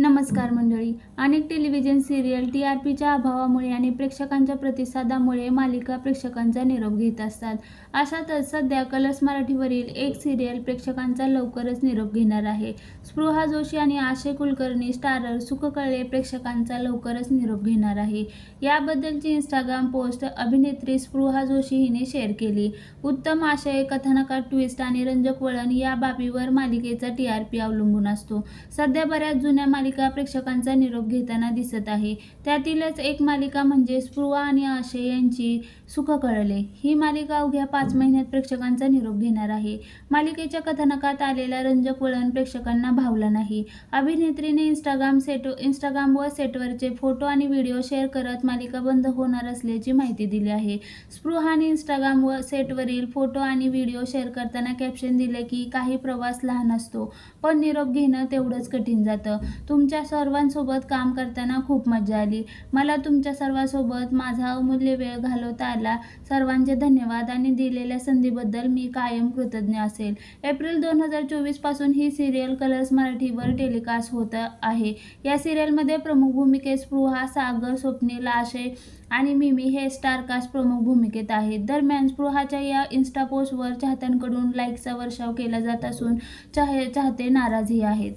नमस्कार मंडळी. अनेक टेलिव्हिजन सिरियल टी आर पीच्या अभावामुळे आणि प्रेक्षकांच्या प्रतिसादामुळे मालिका प्रेक्षकांचा निरोप घेत असतात. अशातच सध्या कलर्स मराठीवरील एक सिरियल प्रेक्षकांचा लवकरच निरोप घेणार आहे. स्पृहा जोशी आणि आशय कुलकर्णी स्टारर सुखकळे प्रेक्षकांचा लवकरच निरोप घेणार आहे. याबद्दलची इंस्टाग्राम पोस्ट अभिनेत्री स्पृहा जोशी हिने शेअर केली. उत्तम आशय कथानकात ट्विस्ट आणि रंजक वळण या बाबीवर मालिकेचा टी आर पी अवलंबून असतो. सध्या बऱ्याच जुन्या मालिका प्रेक्षकांचा निरोप घेताना दिसत आहे. त्यातीलच एक मालिका म्हणजे स्पृहा आणि आशय यांची सुख कळले ही मालिका अवघ्या पाच महिन्यात प्रेक्षकांचा निरोप घेणार आहे. मालिकेच्या कथानकात आलेला रंजक वळण प्रेक्षकांना भावला नाही. अभिनेत्रीने इंस्टाग्राम सेट इंस्टाग्राम व सेटवरचे फोटो आणि व्हिडिओ शेअर करत मालिका बंद होणार असल्याची माहिती दिली आहे. स्पृहाने इंस्टाग्राम व सेटवरील फोटो आणि व्हिडिओ शेअर करताना कॅप्शन दिले की काही प्रवास लहान असतो पण निरोप घेणं तेवढंच कठीण जातं. तुमच्या सर्वांसोबत काम करताना खूप मजा आली. मला तुमच्या सर्वांसोबत माझा अमूल्य वेळ घालवता आला. सर्वांचे धन्यवाद आणि दिलेल्या संधीबद्दल मी कायम कृतज्ञ असेल. एप्रिल दोन हजार चोवीसपासून ही सिरियल कलर्स मराठीवर टेलिकास्ट होत आहे. या सिरियलमध्ये प्रमुख भूमिकेत स्पृहा सागर स्वप्नील आशय आणि मिमी हे स्टारकास्ट प्रमुख भूमिकेत आहेत. दरम्यान स्पृहाच्या या इन्स्टा पोस्टवर चाहत्यांकडून लाईकचा वर्षाव केला जात असून चाहे चाहते नाराजही आहेत.